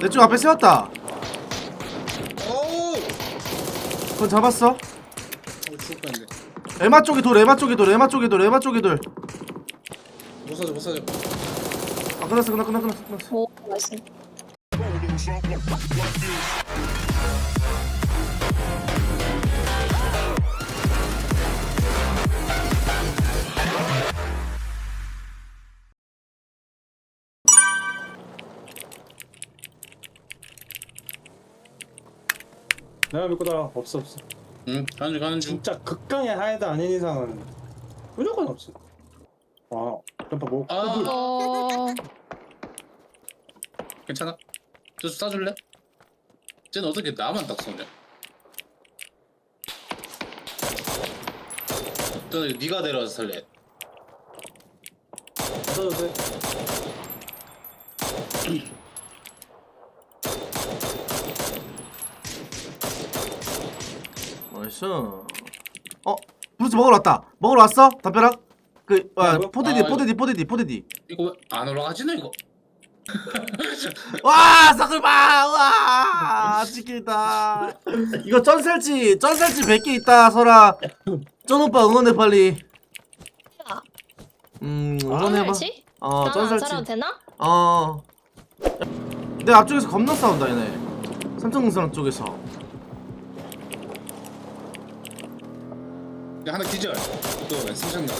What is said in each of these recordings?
내 쪽 앞에 세웠다. 그건 잡았어. 어, 죽을 뻔했네. 에마 쪽에 돌, 에마 쪽에 돌, 에마 쪽에 돌, 에마 쪽에 돌. 못 사줘, 못 사줘. 아 끝났어, 끝났어, 끝났어, 끝났어. 오 나이스 내가 믿고 따라 없어 없어 응, 가는 중, 가는 중. 진짜 극강의 하이드 아닌 이상은 무조건 없어 와 점프 뭐 아. 어 괜찮아? 저 쏴줄래? 쟤는 어떻게 나만 딱 쏘냐? 또 네가 내려와서 살래. 돼 나이스. 어, 브루스 먹으러 왔다. 먹으러 왔어? 담벼락? 그, 아, 뭐라고? 포대디, 아, 포대디, 포대디, 포대디. 이거 왜안 올라가지나 이거? 와, 사글바! 와, 치킨이다. 이거 쩐살치, 쩐살치 100개 있다, 설아. 쩐 오빠 응원해, 빨리. 야, 음, 응원해봐. 지 어, 나안 쩐살치. 살아도 되나? 어. 내 앞쪽에서 겁나 싸운다, 얘네. 삼성능선 쪽에서. 야, 하나 기절. 또 승창나.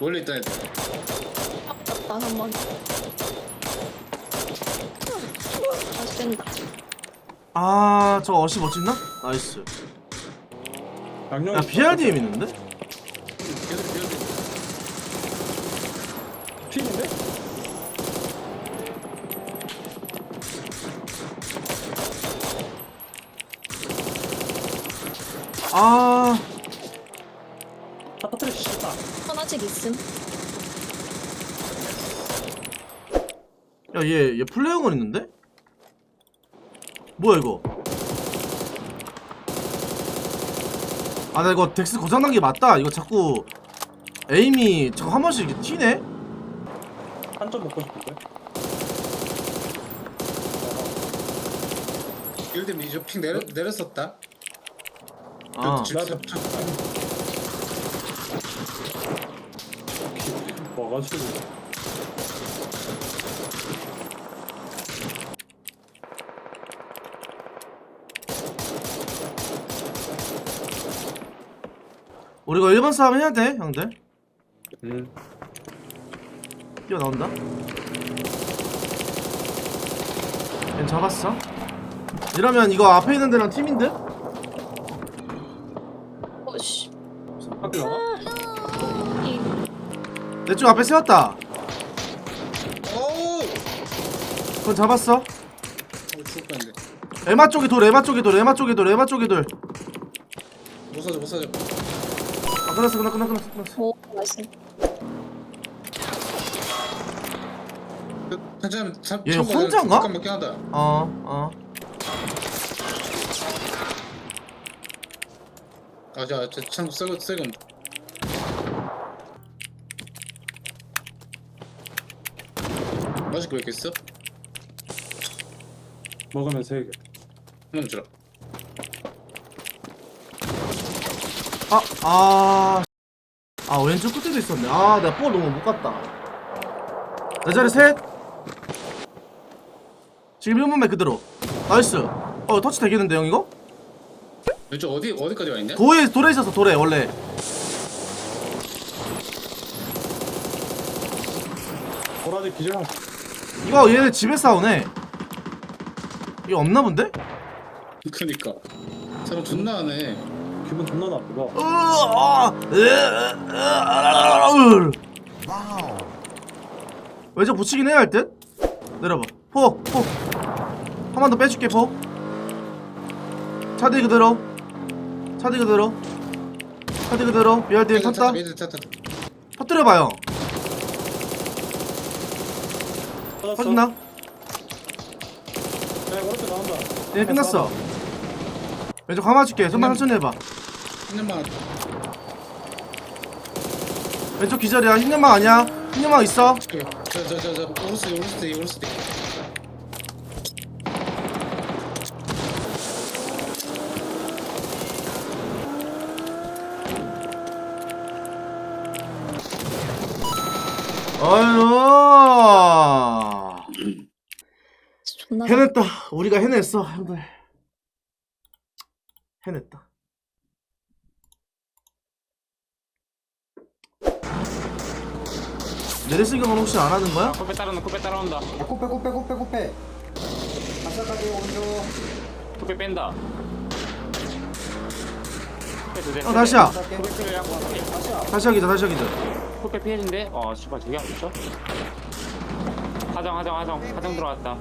원래 있던 애들. 아깝다 한 번 다시 된다 아, 저 어시 못 찍나? 나이스. 양념 야, BRDM 있는데? 계속 계속. 튀긴데? 아, 있음 야, 얘, 얘 플레이어건 있는데? 뭐야, 이거? 아, 나 이거 덱스 고장난 게 맞다. 이거 자꾸 에임이 자꾸 한 번씩 이렇게 튀네? 한 점 먹고 싶은데 일대 미저 핑 내려 내렸었다. 아, 저- 나도 와가지고 우리가 1번 싸움 해야 돼, 형들. 음 뛰어나온다. 걘 잡았어. 이러면 이거 앞에 있는 데랑 팀인데? 오씨 학교 나가? 이내쪽 앞에 세웠다. 그건 잡았어. 어. 에마 쪽에 돌, 에마 쪽에 돌, 에마 쪽에 돌, 에마 쪽에 돌. 못 사줘, 못 사줘. 아, 끝났어, 끝났어, 끝났어, 끝났어. 오 나이스 괜찮으면 참. 얘 혼자인가? 잠깐 먹긴 하다. 어, 어. 아, 자, 저 창고 새거 새거. 맛있게 왜 이렇게 있어? 먹으면 세개 한번 주라. 아, 아. 아, 왼쪽 끝에도 있었네. 아, 내가 볼 너무 못 갔다. 내 자리 셋. 지금 1번만 그대로. 나이스. 어, 터치 되겠는데, 형, 이거? 왼쪽 어디 어디까지 와 있냐? 도에, 돌에 있었어, 돌에, 원래. 보라지 기절 이거 얘네 집에 싸우네. 이거 없나 본데? 그니까 사람 존나 하네. 기분 존나 나쁘다 으아, 으아, 으아, 으아. 왼쪽 붙이긴 해야 할 듯? 내려봐. 폭, 폭. 한번 더 빼줄게, 폭. 차디 그대로. 차디 그대로. 차디 그대로. 탔다. 미드 탔다. 터뜨려봐요. 나왔어. 끝나? 네, 오른쪽 나온다. 얘 끝났어. 왼쪽 화마 줄게. 손만 천천히 해봐. 흰년만 왼쪽 기절이야. 흰년만 아니야. 흰년만 있어. 저저저저 오른쪽 오른쪽 오른쪽 아유. 존나 해냈다. 우리가 해냈어. 형들. 해냈다. 내리승경은 혹시 안 하는 거야? 코페 따라온다 코페 따라온다. 야, 코빼 코빼 코빼 코빼 바삭하게 오른쪽 코페 뺀다. 코페 두대. 어 다시야. 코페 필요해 다시야. 다시 하기자 다시 하기자. 코페 피해진데? 어 씨발 저게 안 붙여? 하정 하정 하정. 하정 들어왔다. 야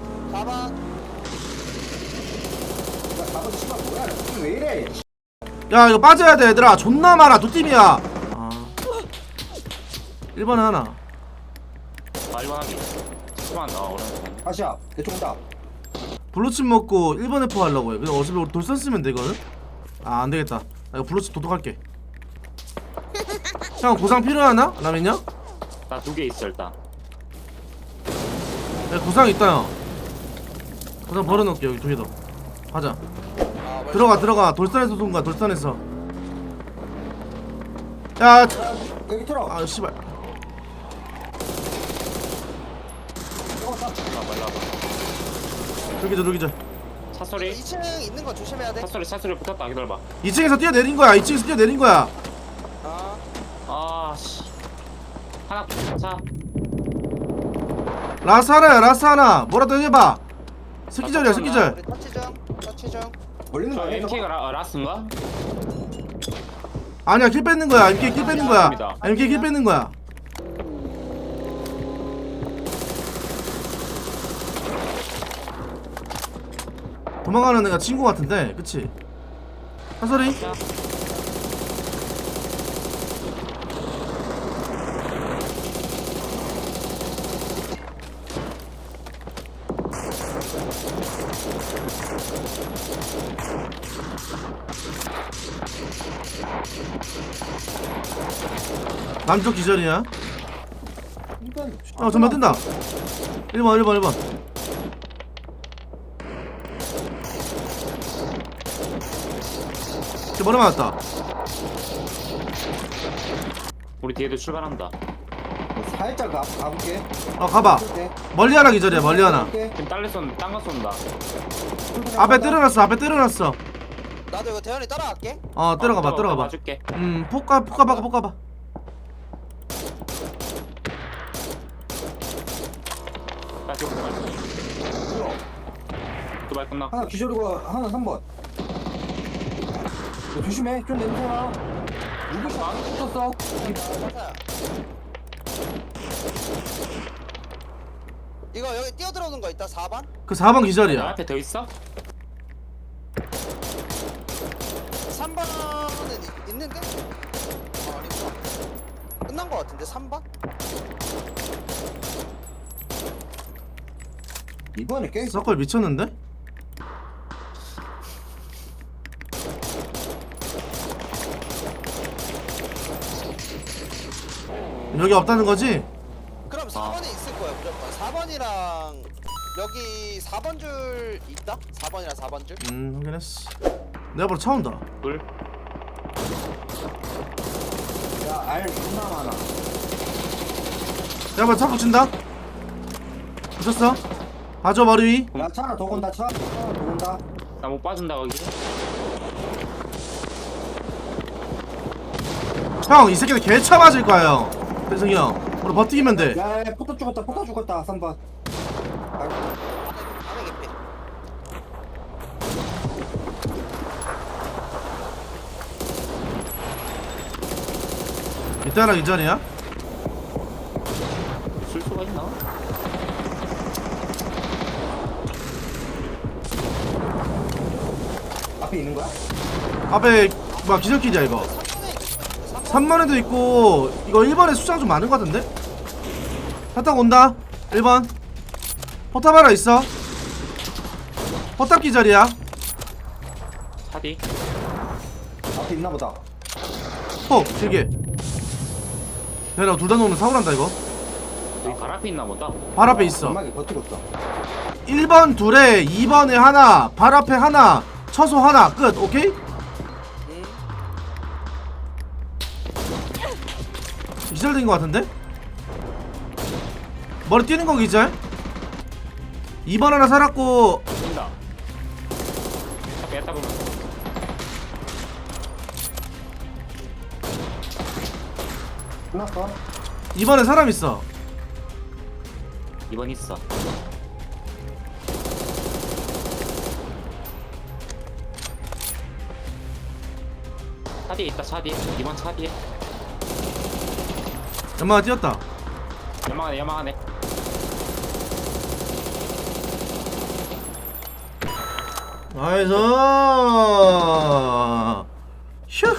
가방 씨발 뭐야? 이게 왜 이래 야 이거 빠져야 돼 얘들아. 존나 많아 두 팀이야. 아. 1번에 하나. 나 오랜 다시야 대충 다. 블루칩 먹고 1번 F 하려고 해. 근데 어차피 우리 돌선 쓰면 되거든? 아 안되겠다. 나 이거 블루칩 도둑할게. 형 고상 필요하나? 남인냐? 나두 개 있어 일단 야 고상 있다 형. 고상 버려놓을게 여기 두 개더 가자. 들어가 들어가. 돌산에서 쏜 거야 돌산에서. 야 여기 틀어. 아 씨발. 나 말라봐. 저기저 저기저 차소리. 2층 있는 거 조심해야 돼. 차소리 차소리 붙었다. 기다려봐. 2층에서 뛰어내린 거야 2층에서 뛰어내린 거야. 아, 아씨. 하나 차 라스 하나야 라스 하나 뭐라도 해봐 스키절이야 스키절 우리 터치 중, 터치 중. 멀리는 거 저 아니야 MK가 라, 라스인가? 아니야 킬 뺏는 거야 MK 킬 뺏는 거야 아닙니다. MK 킬 뺏는 거야 도망가는 애가 친구 같은데 그치? 한소리? 남쪽 기절이야. 어 정말 뜬다. 1번 1번 1번. 쟤 머리 맞았다? 우리 뒤에도 출발한다 살짝 가, 가볼게. 어 가봐. 쏠게. 멀리 하나 기절이야 멀리 하나. 지금 딸려 쏜다 딴거 쏜다. 앞에 때려놨어 앞에 때려놨어. 나도 이거 대현이 따라갈게. 어 때려가봐 때려가봐. 봐줄게. 음 폭가 폭가봐 폭가봐 나 지금 그만 두발 끝났고. 하나 기절이고 하나 3번. 조심해 좀 냄새나. 누구 쐈어? 맞아. 이 거 여기 뛰어 들어오는 거 있다. 4번. 그 4번 내 기절이야 앞에 더 있어? 3번은 있는데? 아, 아니구나. 끝난 거 같은데 3번? 이번에 꽤 서클 미쳤는데? 여기 없다는 거지? 그럼 4번에 있을 거야 무조건. 4번이랑 여기 4번 줄 있다? 4번이랑 4번 줄? 음 확인했어 내가 바로 차 온다 둘 야알 존나 많아 내가 바로 차 붙인다 붙였어 봐줘 머리 위 야차 하나 더 건다 차 하나 더 건다 나 못 빠진다 거기 형, 이 새끼들 개차 맞을 거야, 형. 대승이 형. 우리 버티기면 돼. 야, 야 포터 죽었다 포터 죽었다 3번 안에, 안에 개피. 이따라 이전이야? 쓸 수가 있나? 앞에 있는 거야? 앞에, 뭐, 기절키자, 이거. 3번에도 있고, 이거 1번에 숫자가 좀 많은 것 같은데? 타딱 온다. 1번. 포탑 하나 있어. 포탑 기절이야. 차디 앞에 있나 보다 폭, 길게. 내가 둘다 놓으면 사고 난다, 이거. 여기 발 앞에 있나 보다 발 앞에 있어. 연막이 버티고 있어 1번 둘에 2번에 하나, 발 앞에 하나, 처소 하나, 끝. 오케이? 음. 기절된 것 같은데? 머리 뛰는 거 기절 2번 하나 살았고. 보면. 끝났어? 2번에 사람 있어. 2번 있어. 차 뒤에 있다 차 뒤에. 2번 차 뒤에. 연마가 뛰었다. 연막하네 연막하네 나이스 휴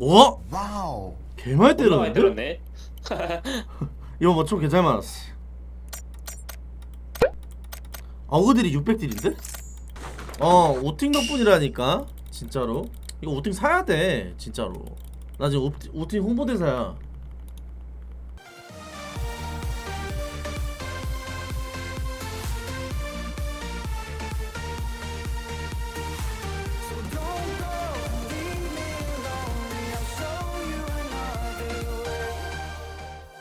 오? 와우. 개많이 많이 때렸는데? 때렸네 이거 뭐좀 괜찮이 많았어 어그들이 600딜인데? 어 오팅 덕분이라니까 진짜로 이거 오팅 사야 돼 진짜로 나 지금 오, 오팅 홍보대사야